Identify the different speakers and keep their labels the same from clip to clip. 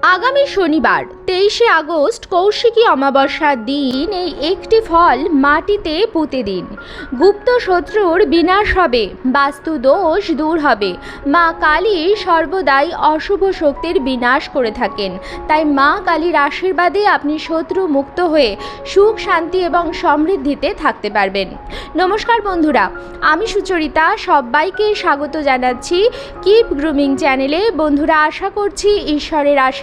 Speaker 1: আগামী শনিবার, তেইশে আগস্ট, কৌশিকী অমাবস্যার দিন, এই একটি ফল মাটিতে পুঁতে দিন। গুপ্ত শত্রুর বিনাশ হবে বাস্তু দোষ দূর হবে। মা কালী সর্বদাই অশুভ শক্তির বিনাশ করে থাকেন। তাই মা কালীর আশীর্বাদে আপনি শত্রু মুক্ত হয়ে সুখ, শান্তি এবং সমৃদ্ধিতে থাকতে পারবেন। নমস্কার বন্ধুরা, আমি সুচরিতা, সবাইকে স্বাগত জানাচ্ছি কিপ গ্রুমিং চ্যানেলে। বন্ধুরা, আশা করছি ঈশ্বরের আশীর্বাদে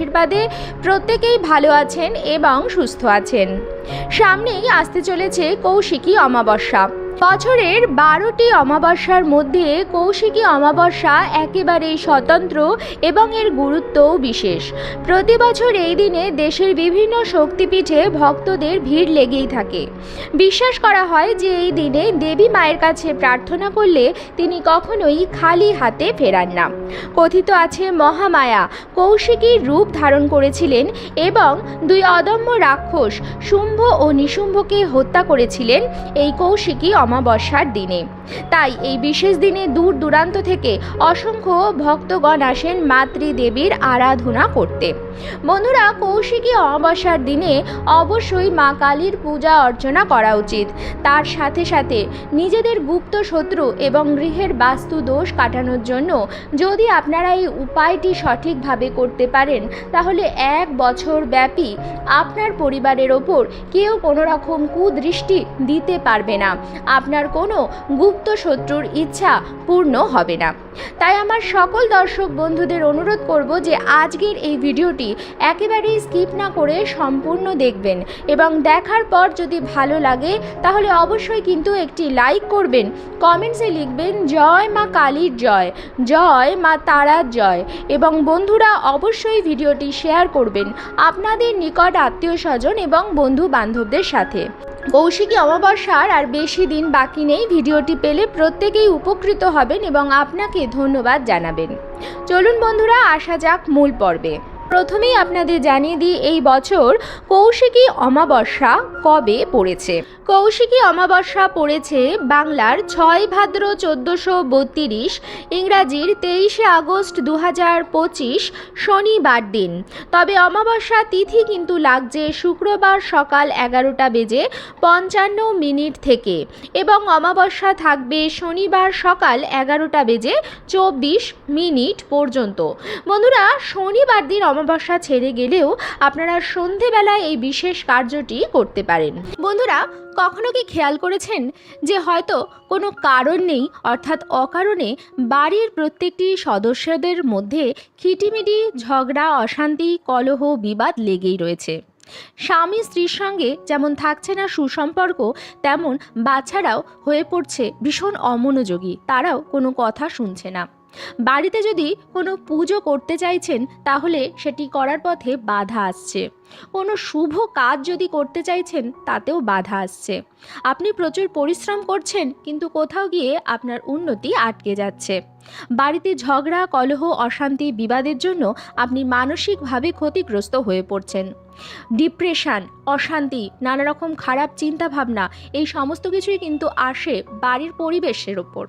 Speaker 1: প্রত্যেকেই ভালো আছেন এবং সুস্থ আছেন। সামনেই আসতে চলেছে কৌশিকী অমাবস্যা। বছরের বারোটি অমাবস্যার মধ্যে কৌশিকী অমাবস্যা একেবারেই স্বতন্ত্র এবং এর গুরুত্বও বিশেষ। প্রতি বছর এই দিনে দেশের বিভিন্ন শক্তিপীঠে ভক্তদের ভিড় লেগেই থাকে। বিশ্বাস করা হয় যে এই দিনে দেবী মায়ের কাছে প্রার্থনা করলে তিনি কখনোই খালি হাতে ফেরান না। কথিত আছে, মহামায়া কৌশিকীর রূপ ধারণ করেছিলেন এবং দুই অদম্য রাক্ষস শুম্ভ ও নিশুম্ভকে হত্যা করেছিলেন এই কৌশিকী অমাবস্যার দিনে। তাই এই বিশেষ দিনে দূর দূরান্ত থেকে অসংখ্য ভক্তগণ আসেন মাতৃদেবীর আরাধনা করতে। বন্ধুরা, কৌশিকী অমাবস্যার দিনে অবশ্যই মা কালীর পূজা অর্চনা করা উচিত। তার সাথে সাথে নিজেদের গুপ্ত শত্রু এবং গৃহের বাস্তু দোষ কাটানোর জন্য যদি আপনারা এই উপায়টি সঠিকভাবে করতে পারেন, তাহলে এক বছর ব্যাপী আপনার পরিবারের ওপর কেউ কোনো রকম কুদৃষ্টি দিতে পারবে না। আপনার কোনো গুপ্ত শত্রুর ইচ্ছা পূর্ণ হবে না। তাই আমার সকল দর্শক বন্ধুদের অনুরোধ করব যে আজকের এই ভিডিওটি একেবারেই স্কিপ না করে সম্পূর্ণ দেখবেন এবং দেখার পর যদি ভালো লাগে তাহলে অবশ্যই কিন্তু একটি লাইক করবেন। কমেন্টসে লিখবেন, জয় মা কালীর জয় জয় মা তারার জয়। এবং বন্ধুরা অবশ্যই ভিডিওটি শেয়ার করবেন আপনাদের নিকট আত্মীয় স্বজন এবং বন্ধু বান্ধবদের সাথে। কৌশিকী অমাবস্যার আর বেশি দিন বাকি নেই। ভিডিওটি পেলে প্রত্যেকেই উপকৃত হবেন এবং আপনাকে ধন্যবাদ জানাবেন। চলুন বন্ধুরা, আসা যাক মূল পর্বে। প্রথমেই আপনাদের জানিয়ে দিই, এই বছর কৌশিকী অমাবস্যা কবে পড়েছে? কৌশিকী অমাবস্যা পড়েছে বাংলার ছয় ভাদ্র চোদ্দোশো বত্রিশ, ইংরাজির তেইশে আগস্ট দু হাজার পঁচিশ শনিবার দিন। তবে অমাবস্যা তিথি কিন্তু লাগছে শুক্রবার সকাল এগারোটা বেজে পঞ্চান্ন মিনিট থেকে এবং অমাবস্যা থাকবে শনিবার সকাল এগারোটা বেজে চব্বিশ মিনিট পর্যন্ত। বন্ধুরা, শনিবার দিন অমাবস্যা ছেড়ে গেলেও আপনারা সন্ধেবেলায় এই বিশেষ কার্যটি করতে পারেন। বন্ধুরা, কখনো কি খেয়াল করেছেন যে হয়তো কোনো কারণ নেই, অর্থাৎ অকারণে বাড়ির প্রত্যেকটি সদস্যদের মধ্যে খিটিমিটি, ঝগড়া, অশান্তি, কলহ, বিবাদ লেগেই রয়েছে। স্বামী স্ত্রীর সঙ্গে যেমন থাকছে না সুসম্পর্ক, তেমন বাচ্চারাও হয়ে পড়ছে ভীষণ অমনোযোগী, তারাও কোনো কথা শুনছে না। বাড়িতে যদি কোনো পুজো করতে চাইছেন তাহলে সেটি করার পথে বাধা আসছে। কোনো শুভ কাজ যদি করতে চাইছেন, তাতেও বাধা আসছে। আপনি প্রচুর পরিশ্রম করছেন, কিন্তু কোথাও গিয়ে আপনার উন্নতি আটকে যাচ্ছে। বাড়িতে ঝগড়া, কলহ, অশান্তি, বিবাদের জন্য আপনি মানসিকভাবে ক্ষতিগ্রস্ত হয়ে পড়ছেন। ডিপ্রেশন, অশান্তি নানা রকম খারাপ চিন্তা ভাবনা এই সমস্ত কিছুই কিন্তু আসে বাড়ির পরিবেশের ওপর।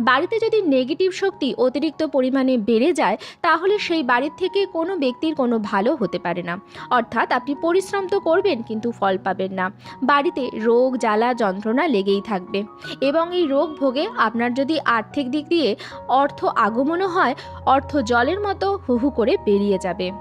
Speaker 1: বাড়িতে যদি নেগেটিভ শক্তি অতিরিক্ত পরিমাণে বেড়ে যায়, তাহলে সেই বাড়ির থেকে কোনো ব্যক্তির কোনো ভালো হতে পারে না। অর্থাৎ আপনি পরিশ্রম তো করবেন, কিন্তু ফল পাবেন না। বাড়িতে রোগ, জ্বালা, যন্ত্রণা লেগেই থাকবে। এবং এই রোগ ভোগে আপনার যদি আর্থিক দিক দিয়ে অর্থ আগমনও হয়, অর্থ জলের মতো হুহু করে বেরিয়ে যাবে।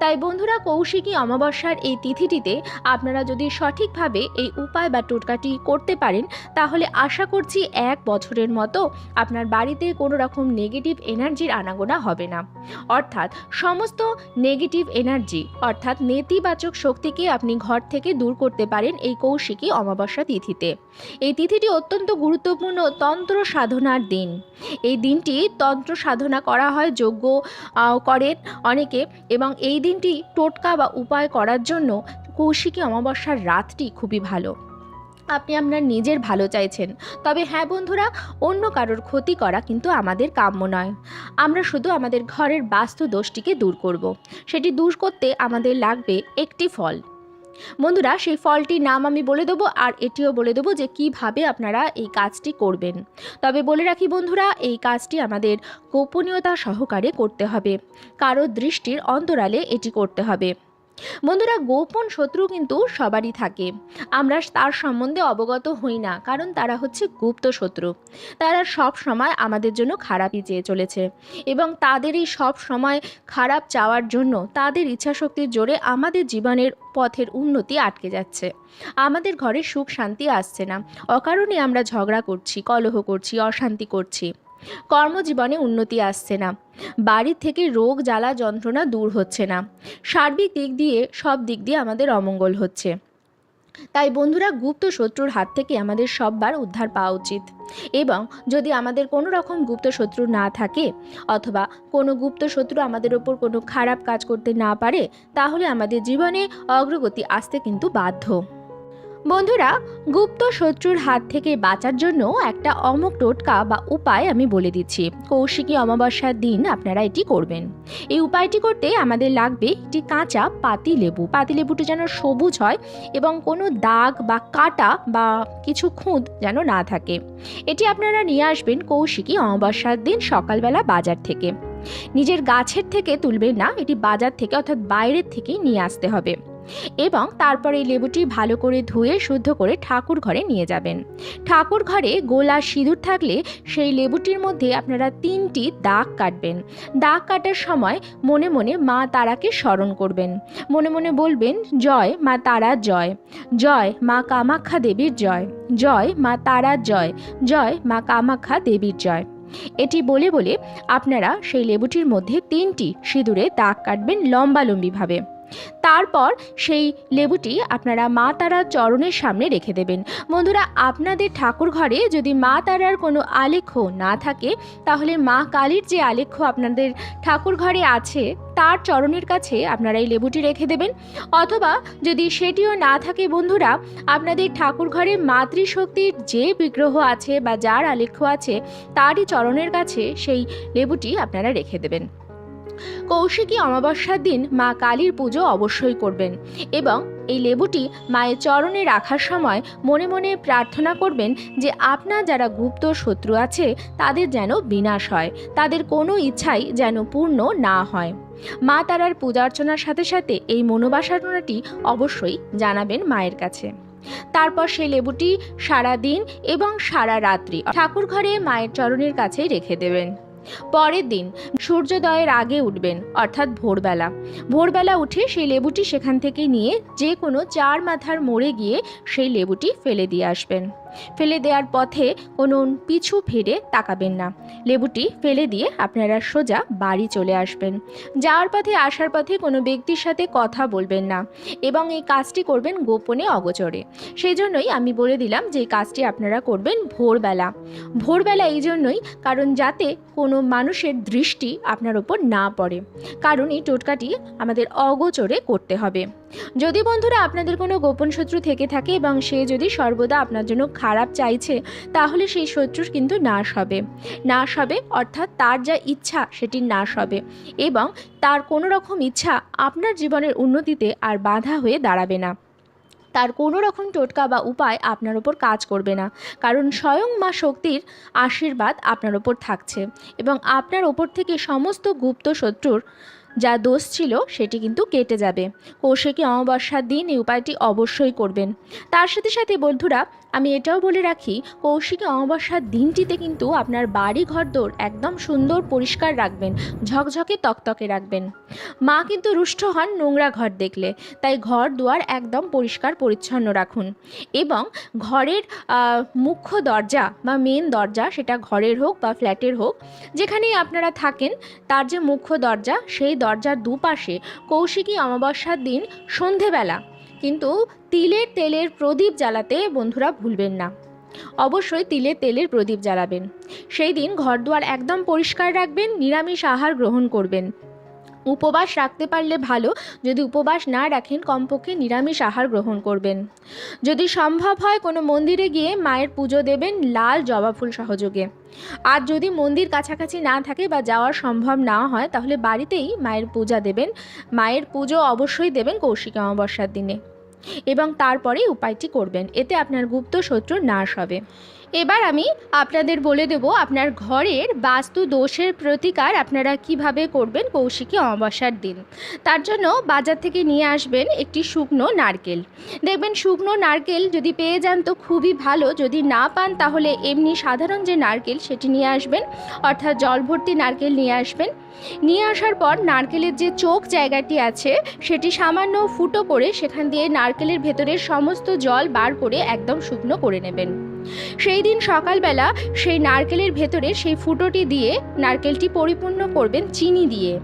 Speaker 1: তাই বন্ধুরা কৌশিকী অমাবস্যার এই তিথিটিতে আপনারা যদি সঠিকভাবে এই উপায় বা টোটকাটি করতে পারেন, তাহলে আশা করছি এক বছরের মতো আপনার বাড়িতে কোনো রকম নেগেটিভ এনার্জির আনাগোনা হবে না। অর্থাৎ সমস্ত নেগেটিভ এনার্জি অর্থাৎ নেতিবাচক শক্তিকে আপনি ঘর থেকে দূর করতে পারেন এই কৌশিকী অমাবস্যা তিথিতে। এই তিথিটি অত্যন্ত গুরুত্বপূর্ণ তন্ত্র সাধনার দিন। এই দিনটি তন্ত্র সাধনা করা হয় যোগ্য করেন অনেকে এবং এই দিনটি টোটকা বা উপায় করার জন্য কৌশিকী অমাবস্যার রাতটি খুবই ভালো। আপনি আপনার নিজের ভালো চাইছেন। তবে হ্যাঁ বন্ধুরা, অন্য কারোর ক্ষতি করা কিন্তু আমাদের কাম্য নয়। আমরা শুধু আমাদের ঘরের বাস্তু দোষটিকে দূর করব। সেটি দূর করতে আমাদের লাগবে একটি ফল। বন্ধুরা, সেই ফলটির নাম আমি বলে দেবো আর এটিও বলে দেবো যে কীভাবে আপনারা এই কাজটি করবেন। তবে বলে রাখি বন্ধুরা, এই কাজটি আমাদের গোপনীয়তা সহকারে করতে হবে। কারও দৃষ্টির অন্তরালে এটি করতে হবে। বন্ধুরা, গোপন শত্রু কিন্তু সবারই থাকে। আমরা তার সম্বন্ধে অবগত হই না, কারণ তারা হচ্ছে গুপ্ত শত্রু। তারা সব সময় আমাদের জন্য খারাপই চেয়ে চলেছে এবং তাদের এই সব সময় খারাপ চাওয়ার জন্য তাদের ইচ্ছাশক্তির জোরে আমাদের জীবনের পথের উন্নতি আটকে যাচ্ছে। আমাদের ঘরে সুখ শান্তি আসছে না। অকারণে আমরা ঝগড়া করছি, কলহ করছি, অশান্তি করছি। কর্মজীবনে উন্নতি আসছে না। বাড়ির থেকে রোগ জ্বালা যন্ত্রণা দূর হচ্ছে না। সার্বিক দিক দিয়ে সব দিক দিয়ে আমাদের অমঙ্গল হচ্ছে। তাই বন্ধুরা, গুপ্ত শত্রুর হাত থেকে আমাদের সববার উদ্ধার পাওয়া উচিত। এবং যদি আমাদের কোনো রকম গুপ্ত শত্রু না থাকে অথবা কোনো গুপ্ত শত্রু আমাদের ওপর কোনো খারাপ কাজ করতে না পারে, তাহলে আমাদের জীবনে অগ্রগতি আসতে কিন্তু বাধ্য। বন্ধুরা, গুপ্ত শত্রুর হাত থেকে বাঁচার জন্য একটা অমক টোটকা বা উপায় আমি বলে দিচ্ছি। কৌশিকী অমাবস্যার দিন আপনারা এটি করবেন। এই উপায়টি করতে আমাদের লাগবে একটি কাঁচা পাতি লেবু। পাতি লেবুটি যেন সবুজ হয় এবং কোনো দাগ বা কাটা বা কিছু খুঁত যেন না থাকে। এটি আপনারা নিয়ে আসবেন কৌশিকী অমাবস্যার দিন সকালবেলা বাজার থেকে। নিজের গাছের থেকে তুলবেন না, এটি বাজার থেকে অর্থাৎ বাইরের থেকেই নিয়ে আসতে হবে। এবং তারপর লেবুটি ভালো করে ধুয়ে শুদ্ধ করে ঠাকুর ঘরে নিয়ে যাবেন। ঠাকুর ঘরে গোলা সিঁদুর থাকলে সেই লেবুটির মধ্যে আপনারা তিনটি দাগ কাটবেন। দাগ কাটার সময় মনে মনে মা তারাকে স্মরণ করবেন। মনে মনে বলবেন, জয় মা তারা জয়। জয় মা কামাখ্যা দেবীর জয়। জয় মা তারা জয়। জয় মা কামাখ্যা দেবীর জয়। এটি বলে বলে আপনারা সেই লেবুটির মধ্যে তিনটি সিঁদুরে দাগ কাটবেন লম্বালম্বিভাবে। তারপর সেই লেবুটি আপনারা মা তারার চরণের সামনে রেখে দেবেন। বন্ধুরা, আপনাদের ঠাকুর ঘরে যদি মা তারার কোনো আলেখ্য না থাকে, তাহলে মা কালীর যে আলেখ্য আপনাদের ঠাকুর ঘরে আছে, তার চরণের কাছে আপনারা এই লেবুটি রেখে দেবেন। অথবা যদি সেটিও না থাকে বন্ধুরা, আপনাদের ঠাকুর ঘরে মাতৃশক্তির যে বিগ্রহ আছে বা যার আলেখ্য আছে, তারই চরণের কাছে সেই লেবুটি আপনারা রেখে দেবেন। কৌশিকী অমাবস্যার দিন মা কালীর পুজো অবশ্যই করবেন এবং এই লেবুটি মায়ের চরণে রাখার সময় মনে মনে প্রার্থনা করবেন যে আপনার যারা গুপ্ত শত্রু আছে, তাদের যেন বিনাশ হয়, তাদের কোনো ইচ্ছাই যেন পূর্ণ না হয়। মা তারার পূজা অর্চনার সাথে সাথে এই মনোবাসনাটি অবশ্যই জানাবেন মায়ের কাছে। তারপর সেই লেবুটি সারা দিন এবং সারা রাত্রি ঠাকুর ঘরে মায়ের চরণের কাছে রেখে দেবেন। পরের দিন সূর্যোদয়ের আগে উঠবেন, অর্থাৎ ভোরবেলা। ভোরবেলা উঠে সেই লেবুটি সেখান থেকে নিয়ে যে কোনো চার মাথার মোড়ে গিয়ে সেই লেবুটি ফেলে দিয়ে আসবেন। ফেলে দেওয়ার পথে কোনো পিছু ফিরে তাকাবেন না। লেবুটি ফেলে দিয়ে আপনারা সোজা বাড়ি চলে আসবেন। যাওয়ার পথে, আসার পথে কোনো ব্যক্তির সাথে কথা বলবেন না এবং এই কাজটি করবেন গোপনে অগোচরে। সেই জন্যই আমি বলে দিলাম যে কাজটি আপনারা করবেন ভোরবেলা। ভোরবেলা এই জন্যই, কারণ যাতে কোনো মানুষের দৃষ্টি আপনার ওপর না পড়ে। কারণ এই টোটকাটি আমাদের অগোচরে করতে হবে। যদি বন্ধুরা আপনাদের কোনো গোপন শত্রু থেকে থাকে এবং সে যদি সর্বদা আপনার জন্য খারাপ চাইছে, তাহলে সেই শত্রুর কিন্তু নাশ হবে। নাশ হবে অর্থাৎ তার যা ইচ্ছা সেটি নাশ হবে এবং তার কোনো রকম ইচ্ছা আপনার জীবনের উন্নতিতে আর বাধা হয়ে দাঁড়াবে না। তার কোনো রকম টোটকা বা উপায় আপনার ওপর কাজ করবে না। কারণ স্বয়ং মা শক্তির আশীর্বাদ আপনার ওপর থাকছে এবং আপনার ওপর থেকে সমস্ত গুপ্ত শত্রুর যা দোষ ছিল সেটি কিন্তু কেটে যাবে। কৌশিকী অমাবস্যার দিন এই উপায়টি অবশ্যই করবেন। তার সাথে সাথে বন্ধুরা আমি এটাও বলে রাখি, কৌশিকী অমাবস্যার দিনটিতে কিন্তু আপনার বাড়ি ঘরদোর একদম সুন্দর পরিষ্কার রাখবেন, ঝকঝকে তকতকে রাখবেন। মা কিন্তু রুষ্ট হন নোংরা ঘর দেখলে, তাই ঘর দুয়ার একদম পরিষ্কার পরিচ্ছন্ন রাখুন। এবং ঘরের মুখ্য দরজা বা মেন দরজা সেটা ঘরের হোক বা ফ্ল্যাটের হোক, যেখানেই আপনারা থাকেন, তার যে মুখ্য দরজা, সেই দরজার দুপাশে কৌশিকী অমাবস্যার দিন সন্ধেবেলা কিন্তু তিলের তেলের প্রদীপ জ্বালাতে বন্ধুরা ভুলবেন না। অবশ্যই তিলের তেলের প্রদীপ জ্বালাবেন। সেই দিন ঘরদুয়ার একদম পরিষ্কার রাখবেন, নিরামিষ আহার গ্রহণ করবেন। উপবাস রাখতে পারলে ভালো, যদি উপবাস না রাখেন, কমপক্ষে নিরামিষ আহার গ্রহণ করবেন। যদি সম্ভব হয়, কোনো মন্দিরে গিয়ে মায়ের পুজো দেবেন লাল জবা ফুল সহযোগে। আর যদি মন্দির কাছাকাছি না থাকে বা যাওয়ার সম্ভব না হয়, তাহলে বাড়িতেই মায়ের পূজা দেবেন। মায়ের পুজো অবশ্যই দেবেন কৌশিক অমাবস্যার দিনে। এবং তারপরেই উপায়টি করবেন। এতে আপনার গুপ্ত শত্রু নাশ হবে। এবার আমি আপনাদের বলে দেব আপনার ঘরের বাস্তু দোষের প্রতিকার আপনারা কীভাবে করবেন কৌশিকী অমাবস্যার দিন। তার জন্য বাজার থেকে নিয়ে আসবেন একটি শুকনো নারকেল। দেখবেন শুকনো নারকেল যদি পেয়ে যান তো খুবই ভালো, যদি না পান তাহলে এমনি সাধারণ যে নারকেল সেটি নিয়ে আসবেন, অর্থাৎ জল ভর্তি নারকেল নিয়ে আসবেন। নিয়ে আসার পর নারকেলের যে চোখ জায়গাটি আছে সেটি সামান্য ফুটো করে সেখান দিয়ে নারকেলের ভেতরের সমস্ত জল বার করে একদম শুকনো করে নেবেন। সেই দিন সকালবেলা সেই নারকেলের ভেতরে সেই ফুটোটি দিয়ে নারকেলটি পরিপূর্ণ করবেন চিনি দিয়ে।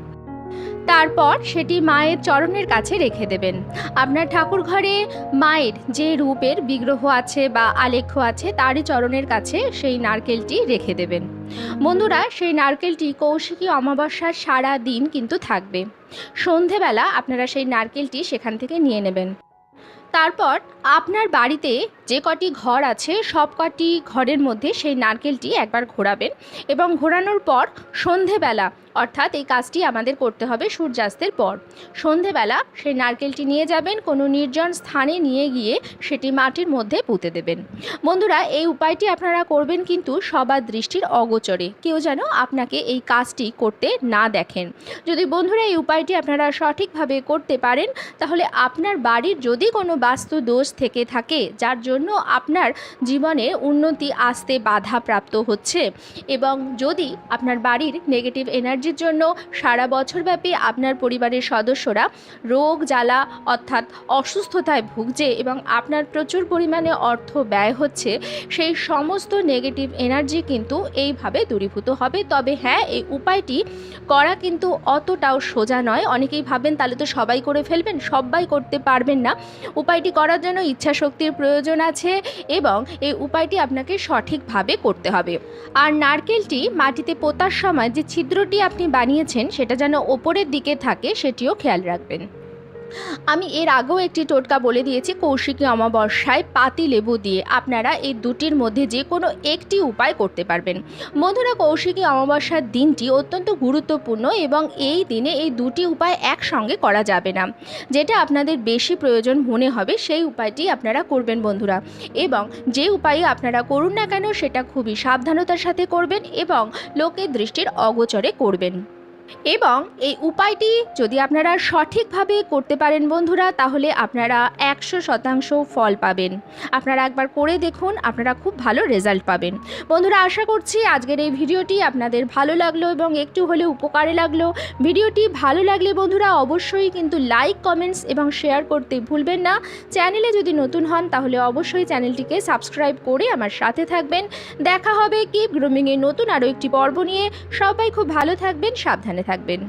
Speaker 1: তারপর সেটি মায়ের চরণের কাছে রেখে দেবেন। আপনার ঠাকুর ঘরে মায়ের যে রূপের বিগ্রহ আছে বা আলেখ্য আছে, তারই চরণের কাছে সেই নারকেলটি রেখে দেবেন। বন্ধুরা, সেই নারকেলটি কৌশিকী অমাবস্যার সারা দিন কিন্তু থাকবে। সন্ধেবেলা আপনারা সেই নারকেলটি সেখান থেকে নিয়ে নেবেন। তারপর আপনার বাড়িতে যে কটি ঘর আছে, সব কটি ঘরের মধ্যে সেই নারকেলটি একবার ঘোরাবেন এবং ঘোরানোর পর সন্ধেবেলা, অর্থাৎ এই কাজটি আমাদের করতে হবে সূর্যাস্তের পর, সন্ধেবেলা সেই নারকেলটি নিয়ে যাবেন, কোনো নির্জন স্থানে নিয়ে গিয়ে সেটি মাটির মধ্যে পুঁতে দেবেন। বন্ধুরা, এই উপায়টি আপনারা করবেন কিন্তু সবার দৃষ্টির অগোচরে, কেউ যেন আপনাকে এই কাজটি করতে না দেখেন। যদি বন্ধুরা এই উপায়টি আপনারা সঠিকভাবে করতে পারেন, তাহলে আপনার বাড়ির যদি কোনো বাস্তু দোষ থেকে থাকে, যার জন্য আপনার জীবনে উন্নতি আসতে বাধা প্রাপ্ত হচ্ছে। এবং যদি আপনার বাড়ির নেগেটিভ এনার্জির জন্য সারা বছরব্যাপী আপনার পরিবারের সদস্যরা রোগ জ্বালা অর্থাৎ অসুস্থতায় ভুগছে এবং আপনার প্রচুর পরিমাণে অর্থ ব্যয় হচ্ছে, সেই সমস্ত নেগেটিভ এনার্জি কিন্তু এইভাবে দূরীভূত হবে। তবে হ্যাঁ এই উপায়টি করা কিন্তু অতটাও সোজা নয়। অনেকেই ভাবেন তাহলে তো সবাই করে ফেলবেন? সবাই করতে পারবেন না। উপায়টি করার জন্য ইচ্ছা শক্তির প্রয়োজন আছে এবং এই উপায়টি আপনাকে সঠিকভাবে করতে হবে। আর নারকেলটি মাটিতে পোতার সময় যে ছিদ্রটি আপনি বানিয়েছেন সেটা যেন ওপরের দিকে থাকে সেটিও খেয়াল রাখবেন। আমি এর আগেও একটি টোটকা বলে দিয়েছি, কৌশিকী অমাবস্যায় পাতি লেবু দিয়ে আপনারা এই দুটির মধ্যে যে কোনো একটি উপায় করতে পারবেন। বন্ধুরা, কৌশিকী অমাবস্যার দিনটি অত্যন্ত গুরুত্বপূর্ণ এবং এই দিনে এই দুটি উপায় একসঙ্গে করা যাবে না। যেটা আপনাদের বেশি প্রয়োজন মনে হবে, সেই উপায়টি আপনারা করবেন বন্ধুরা। এবং যে উপায়ে আপনারা করুন না কেন, সেটা খুবই সাবধানতার সাথে করবেন এবং লোকের দৃষ্টির অগোচরে করবেন। এবং এই উপায়টি যদি আপনারা সঠিকভাবে করতে পারেন বন্ধুরা, তাহলে আপনারা একশো শতাংশ ফল পাবেন। আপনারা একবার করে দেখুন, আপনারা খুব ভালো রেজাল্ট পাবেন। বন্ধুরা, আশা করছি আজকের এই ভিডিওটি আপনাদের ভালো লাগল এবং একটু হলে উপকারে লাগল। ভিডিওটি ভালো লাগলে বন্ধুরা, অবশ্যই কিন্তু লাইক, কমেন্টস এবং শেয়ার করতে ভুলবেন না। চ্যানেলে যদি নতুন হন, তাহলে অবশ্যই চ্যানেলটিকে সাবস্ক্রাইব করে আমার সাথে থাকবেন। দেখা হবে কিপ গ্রুমিংয়ের নতুন আরও একটি পর্ব নিয়ে। সবাই খুব ভালো থাকবেন সাবধানে থাকবেন।